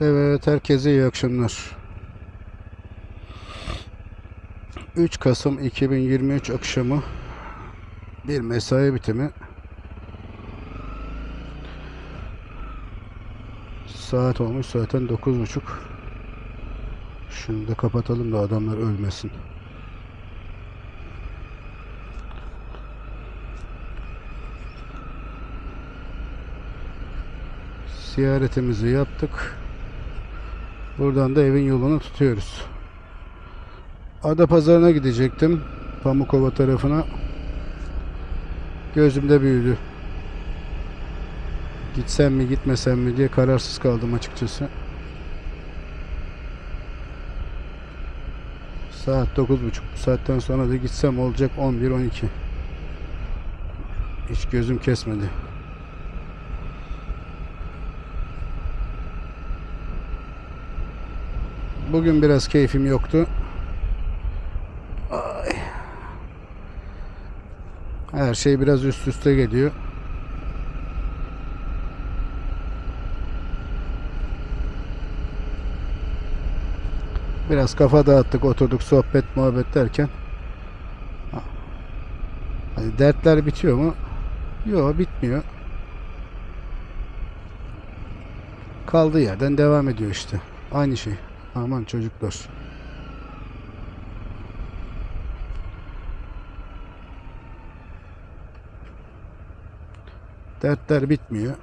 Evet, herkese iyi akşamlar. 3 Kasım 2023 akşamı bir mesai bitimi. Saat olmuş zaten 9.30. Şunu da kapatalım da adamlar ölmesin. Ziyaretimizi yaptık. Buradan da evin yolunu tutuyoruz. Ada pazarına gidecektim. Pamukova tarafına. Gözümde büyüdü. Gitsem mi gitmesem mi diye kararsız kaldım açıkçası. Saat 9.30. Bu saatten sonra da gitsem olacak 11-12. Hiç gözüm kesmedi. Bugün biraz keyfim yoktu. Ay. Her şey biraz üst üste geliyor. Biraz kafa dağıttık, oturduk, sohbet, muhabbet derken. Hani dertler bitiyor mu? Yok, bitmiyor. Kaldığı yerden devam ediyor işte. Aynı şey. Aman çocuklar. Dertler bitmiyor.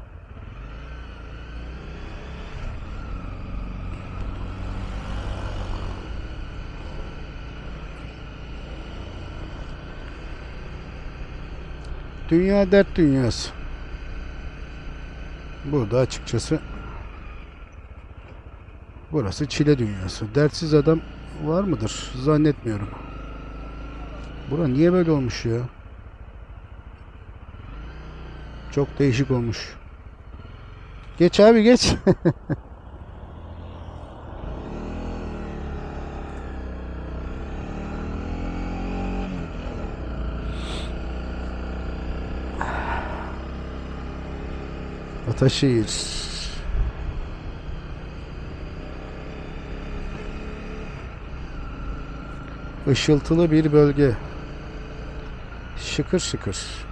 Dünya dert dünyası. Burada açıkçası Burası çile dünyası. Dertsiz adam var mıdır? Zannetmiyorum. Bura niye böyle olmuş ya? Çok değişik olmuş. Geç abi geç. Ataşehir. Işıltılı bir bölge. Şıkır şıkır.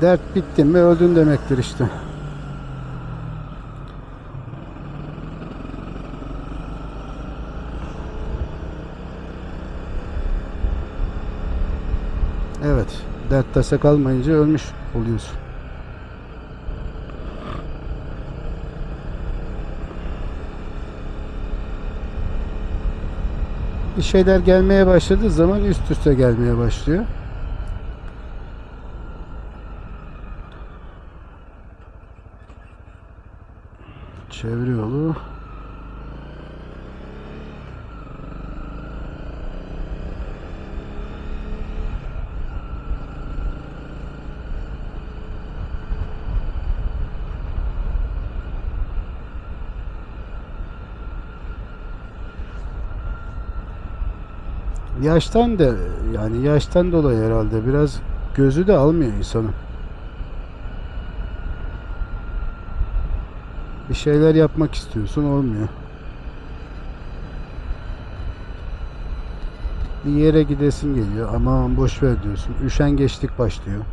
Dert bitti mi öldün demektir işte. Evet, dert tasa kalmayınca ölmüş oluyorsun. Bir şeyler gelmeye başladığı zaman üst üste gelmeye başlıyor. Çevre yolu. Yaştan da yani yaştan dolayı herhalde biraz gözü de almıyor insanın. Bir şeyler yapmak istiyorsun olmuyor. Bir yere gidesin geliyor aman boş ver diyorsun. Üşengeçlik başlıyor.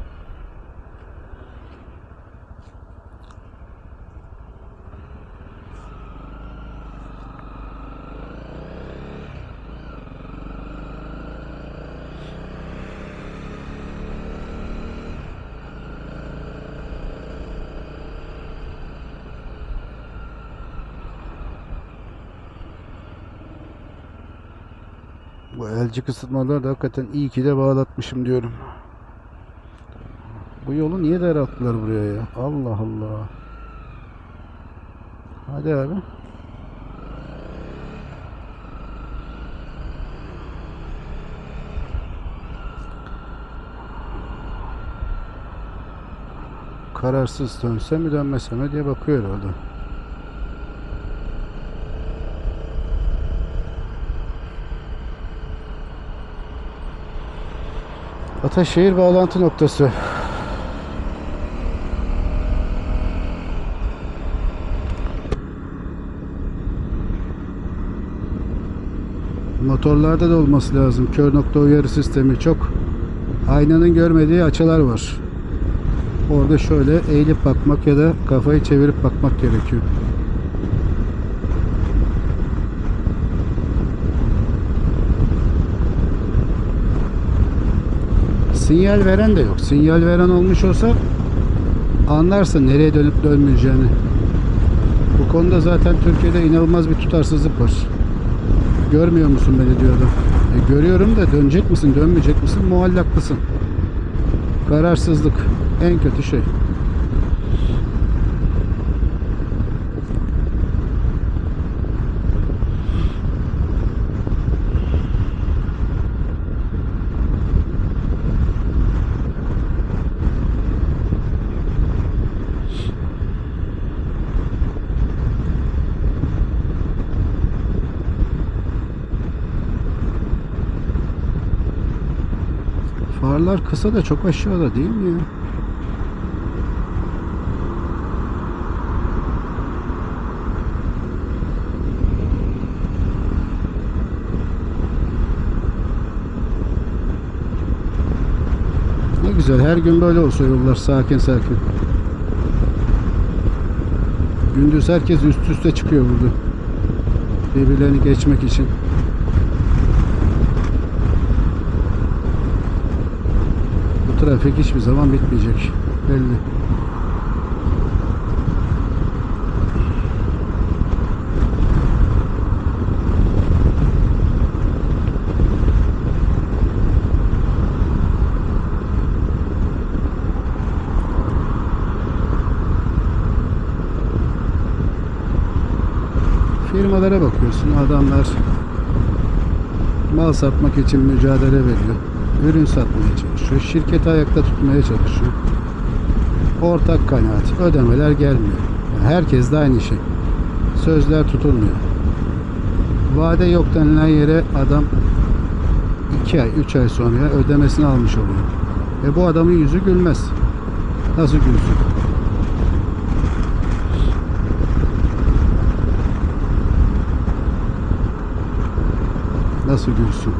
acık ısıtmalar da hakikaten iyi ki de bağlatmışım diyorum. Bu yolu niye daralttılar buraya ya? Allah Allah. Hadi abi. Kararsız dönse mi dönmese mi diye bakıyor herhalde. Ataşehir bağlantı noktası. Motorlarda da olması lazım. Kör nokta uyarı sistemi çok. Aynanın görmediği açılar var. Orada şöyle eğilip bakmak ya da kafayı çevirip bakmak gerekiyor. Sinyal veren de yok. Sinyal veren olmuş olsa anlarsın nereye dönüp dönmeyeceğini. Bu konuda zaten Türkiye'de inanılmaz bir tutarsızlık var. Görmüyor musun beni diyor adam. E, görüyorum da dönecek misin dönmeyecek misin muallaklısın. Kararsızlık en kötü şey. Farlar kısa da çok aşağıda değil mi ya? Ne güzel her gün böyle olsa yollar sakin sakin. Gündüz herkes üst üste çıkıyor burada. Birbirlerini geçmek için. Trafik hiçbir zaman bitmeyecek. Belli. Firmalara bakıyorsun. Adamlar mal satmak için mücadele veriyor. Ürün satmaya çalışıyor. Şirketi ayakta tutmaya çalışıyor. Ortak kanaat. Ödemeler gelmiyor. Yani herkes de aynı şey. Sözler tutulmuyor. Vade yok denilen yere adam 2 ay, 3 ay sonra ödemesini almış oluyor. Ve bu adamın yüzü gülmez. Nasıl gülsün? Nasıl gülsün?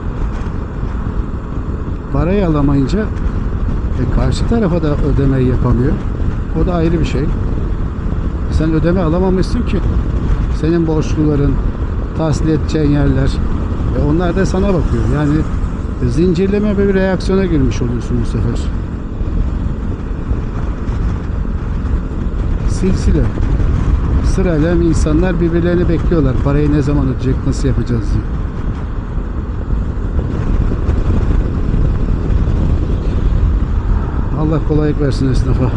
Parayı alamayınca e, karşı tarafa da ödemeyi yapamıyor. O da ayrı bir şey. Sen ödeme alamamışsın ki. Senin borçluların, tahsil edeceğin yerler. E, onlar da sana bakıyor. Yani zincirleme bir reaksiyona girmiş oluyorsun bu sefer. Silsile. Sırayla insanlar birbirlerini bekliyorlar. Parayı ne zaman ödeyecek, nasıl yapacağız diye. Allah kolaylık versin esnafa.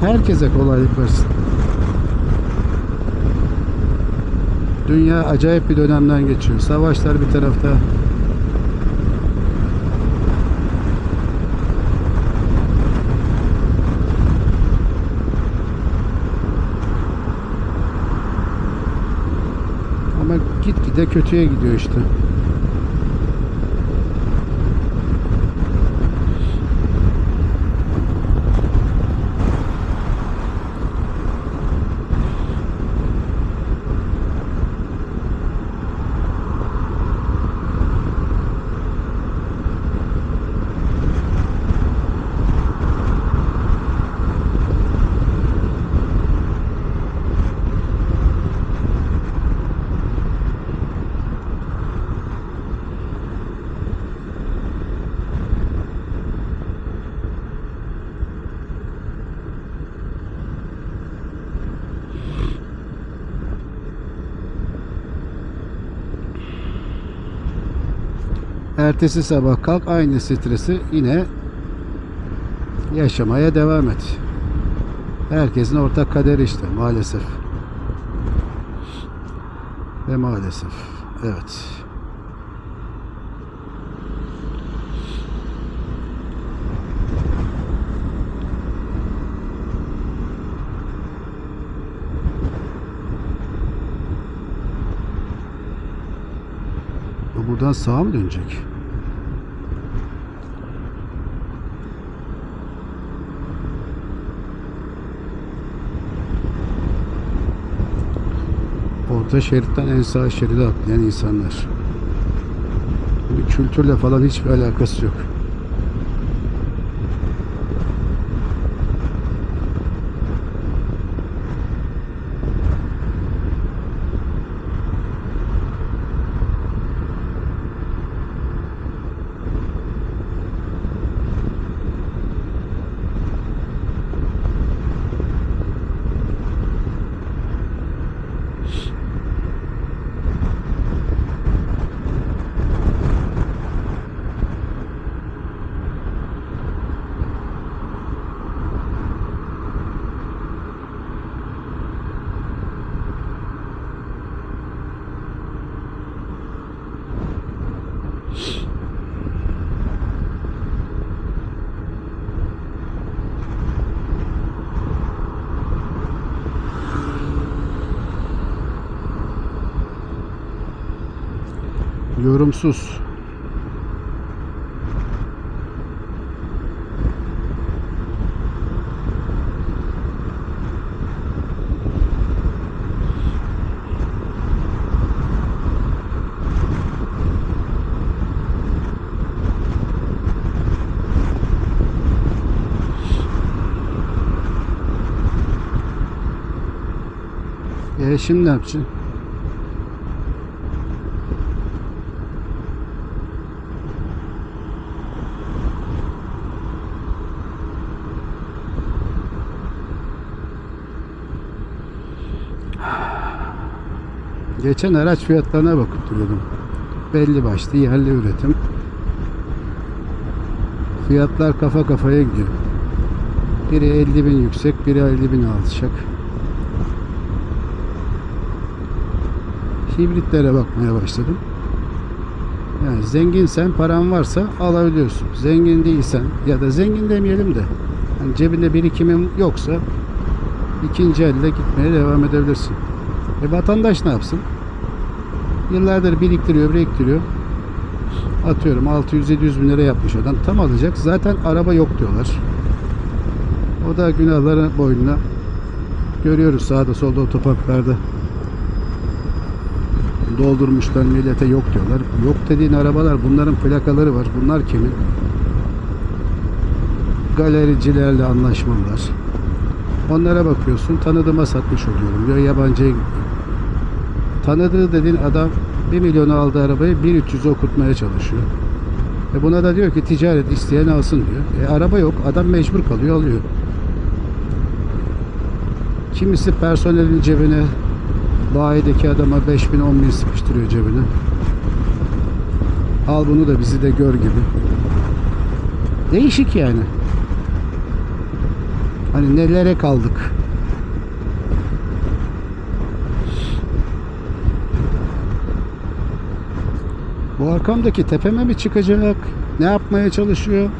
Herkese kolaylık versin. Dünya acayip bir dönemden geçiyor. Savaşlar bir tarafta. Ama gitgide kötüye gidiyor işte. Ertesi sabah kalk aynı stresi yine yaşamaya devam et. Herkesin ortak kaderi işte maalesef. Ve maalesef. Evet. buradan sağa mı dönecek? Orta şeritten en sağ şeride atlayan insanlar. Bu kültürle falan hiçbir alakası yok. Yorumsuz. E şimdi ne yapacaksın? Geçen araç fiyatlarına bakıp duruyordum. Belli başlı yerli üretim. Fiyatlar kafa kafaya gidiyor. Biri 50 bin yüksek, biri 50 bin alacak. Hibritlere bakmaya başladım. Yani zenginsen, paran varsa alabiliyorsun. Zengin değilsen ya da zengin demeyelim de hani cebinde birikimin yoksa ikinci elde gitmeye devam edebilirsin. E vatandaş ne yapsın? Yıllardır biriktiriyor, biriktiriyor. Atıyorum 600-700 bin lira yapmış adam. Tam alacak. Zaten araba yok diyorlar. O da günahları boynuna. Görüyoruz sağda solda otoparklarda. Doldurmuşlar millete yok diyorlar. Yok dediğin arabalar bunların plakaları var. Bunlar kimin? Galericilerle anlaşmalılar. Onlara bakıyorsun tanıdığıma satmış oluyorum diyor yabancıya gidiyor. Tanıdığı dediğin adam 1 milyonu aldığı arabayı 1.300'e okutmaya çalışıyor. E buna da diyor ki ticaret isteyen alsın diyor. E araba yok adam mecbur kalıyor alıyor. Kimisi personelin cebine bayideki adama 5 bin 10 bin sıkıştırıyor cebine. Al bunu da bizi de gör gibi. Değişik yani. Hani nelere kaldık? Bu arkamdaki tepeme mi çıkacak? Ne yapmaya çalışıyor?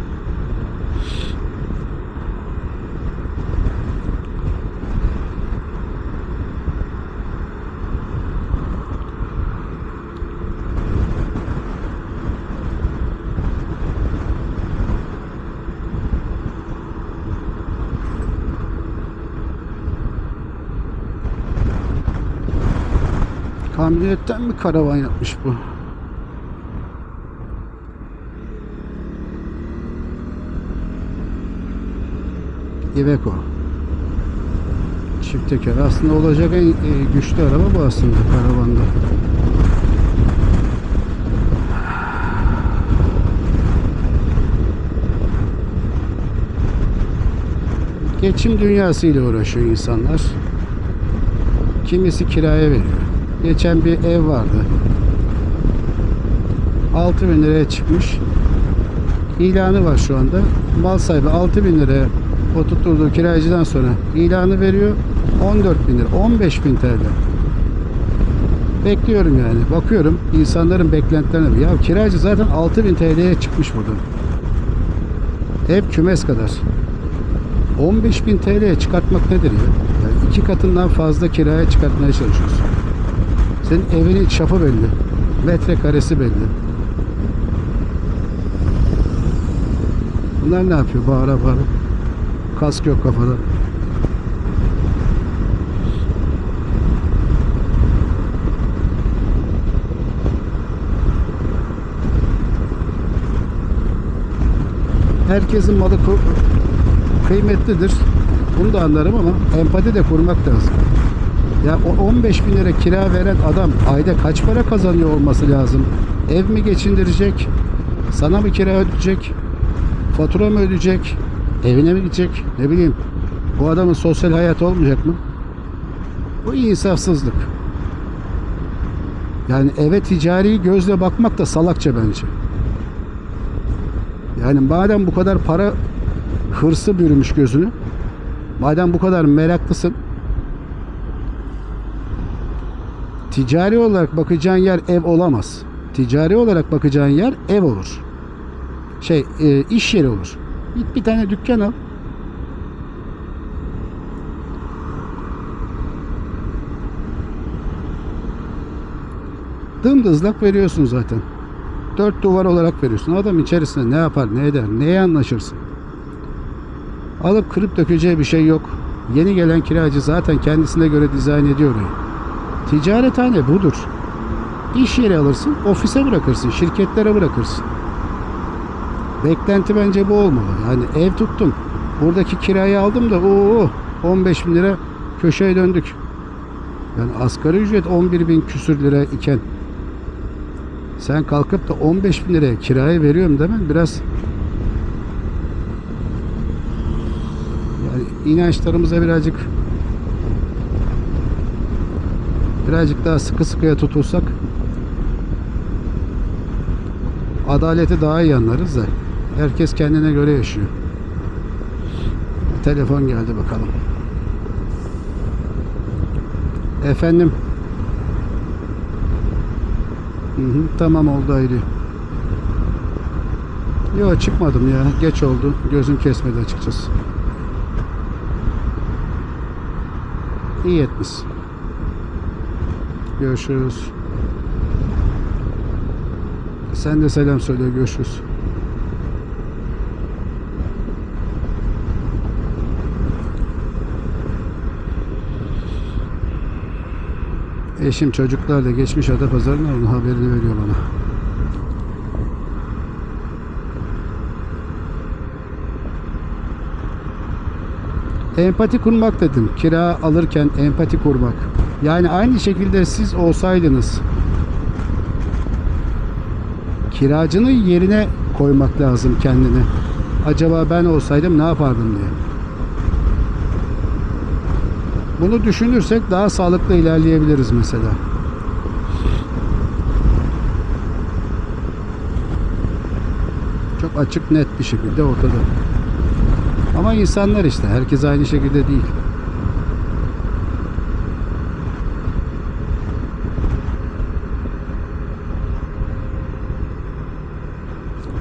Kamyonetten mi karavan yapmış bu? Iveco. Çift teker. Aslında olacak en e, güçlü araba bu aslında karavanda. Geçim dünyasıyla uğraşıyor insanlar. Kimisi kiraya veriyor. Geçen bir ev vardı. 6 bin liraya çıkmış. İlanı var şu anda. Mal sahibi 6 bin liraya o tutturduğu kiracıdan sonra ilanı veriyor. 14 bin lira, 15 bin TL. Bekliyorum yani. Bakıyorum insanların beklentilerine. Ya kiracı zaten 6 bin TL'ye çıkmış burada. Ev kümes kadar. 15 bin TL'ye çıkartmak nedir ya? Yani iki katından fazla kiraya çıkartmaya çalışıyorsun. Senin evinin çapı belli. Metrekaresi belli. Bunlar ne yapıyor? Bağıra bağıra. Kask yok kafada. Herkesin malı kı- kıymetlidir. Bunu da anlarım ama empati de kurmak lazım. Ya o 15 bin lira kira veren adam ayda kaç para kazanıyor olması lazım? Ev mi geçindirecek? Sana mı kira ödeyecek? Fatura mı ödeyecek? Evine mi gidecek? Ne bileyim. Bu adamın sosyal hayatı olmayacak mı? Bu insafsızlık. Yani eve ticari gözle bakmak da salakça bence. Yani madem bu kadar para hırsı bürümüş gözünü, madem bu kadar meraklısın, ticari olarak bakacağın yer ev olamaz. Ticari olarak bakacağın yer ev olur. Şey, e, iş yeri olur. Git bir tane dükkan al. Dımdızlak veriyorsun zaten. Dört duvar olarak veriyorsun. Adam içerisinde ne yapar, ne eder, neye anlaşırsın? Alıp kırıp dökeceği bir şey yok. Yeni gelen kiracı zaten kendisine göre dizayn ediyor orayı. Ticarethane budur. İş yeri alırsın, ofise bırakırsın, şirketlere bırakırsın. Beklenti bence bu olmalı. Yani ev tuttum. Buradaki kirayı aldım da o 15 bin lira köşeye döndük. Yani asgari ücret 11 bin küsür lira iken sen kalkıp da 15 bin liraya kiraya veriyorum demen biraz yani inançlarımıza birazcık birazcık daha sıkı sıkıya tutulsak adaleti daha iyi anlarız da herkes kendine göre yaşıyor. Telefon geldi bakalım. Efendim. Hı hı, tamam oldu ayrı. Yok çıkmadım ya. Geç oldu. Gözüm kesmedi açıkçası. İyi etmiş. Görüşürüz. Sen de selam söyle. Görüşürüz. Eşim çocuklarla geçmiş Adapazarı'na onun haberini veriyor bana. Empati kurmak dedim. Kira alırken empati kurmak. Yani aynı şekilde siz olsaydınız kiracının yerine koymak lazım kendini. Acaba ben olsaydım ne yapardım diye. Bunu düşünürsek daha sağlıklı ilerleyebiliriz mesela. Çok açık net bir şekilde ortada. Ama insanlar işte herkes aynı şekilde değil.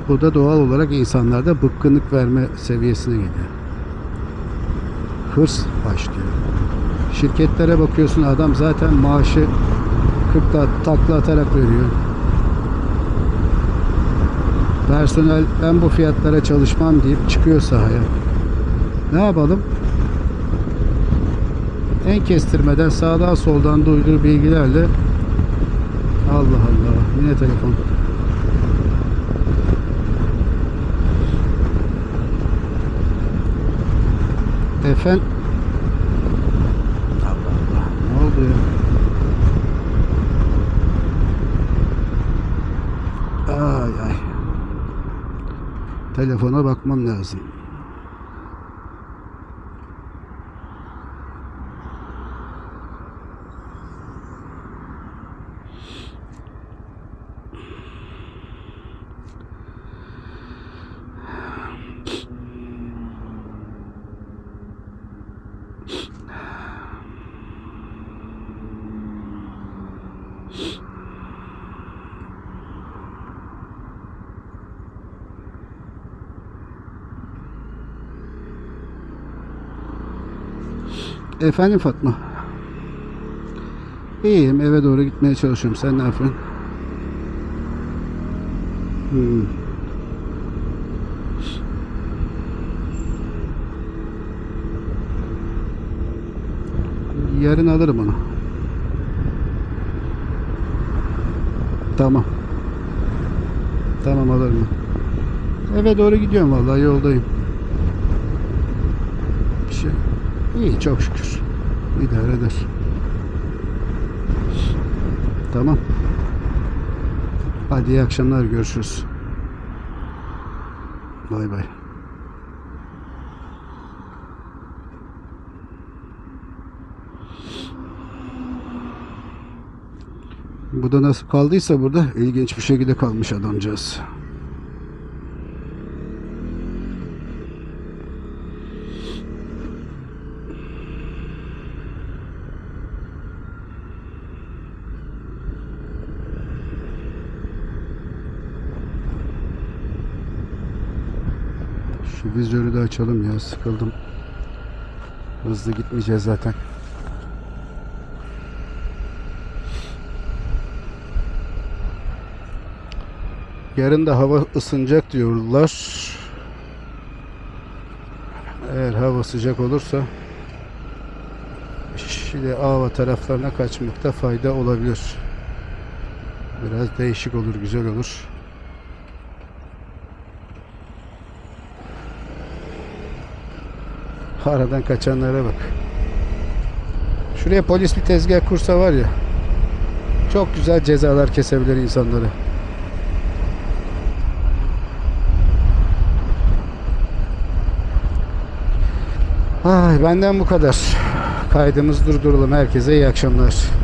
Bu da doğal olarak insanlarda bıkkınlık verme seviyesine geliyor. Hırs başlıyor. Şirketlere bakıyorsun adam zaten maaşı 40 takla atarak veriyor. Personel ben bu fiyatlara çalışmam deyip çıkıyor sahaya. Ne yapalım? En kestirmeden sağdan soldan duyduğu bilgilerle Allah Allah yine telefon. Efendim Allah Allah ne oldu ya? Ay ay. Telefona bakmam lazım. Efendim Fatma. İyiyim eve doğru gitmeye çalışıyorum. Sen ne yapıyorsun? Hmm. Yarın alırım onu. Tamam. Tamam alırım. Eve doğru gidiyorum vallahi yoldayım. Bir şey. İyi çok şükür. İdare eder. Tamam. Hadi iyi akşamlar görüşürüz. Bay bay. Bu da nasıl kaldıysa burada ilginç bir şekilde kalmış adamcağız. Vizörü de açalım ya sıkıldım. Hızlı gitmeyeceğiz zaten. Yarın da hava ısınacak diyorlar. Eğer hava sıcak olursa Şili Ava taraflarına kaçmakta fayda olabilir. Biraz değişik olur, güzel olur. Aradan kaçanlara bak. Şuraya polis bir tezgah kursa var ya. Çok güzel cezalar kesebilir insanları. Ay benden bu kadar. Kaydımız durduralım. Herkese iyi akşamlar.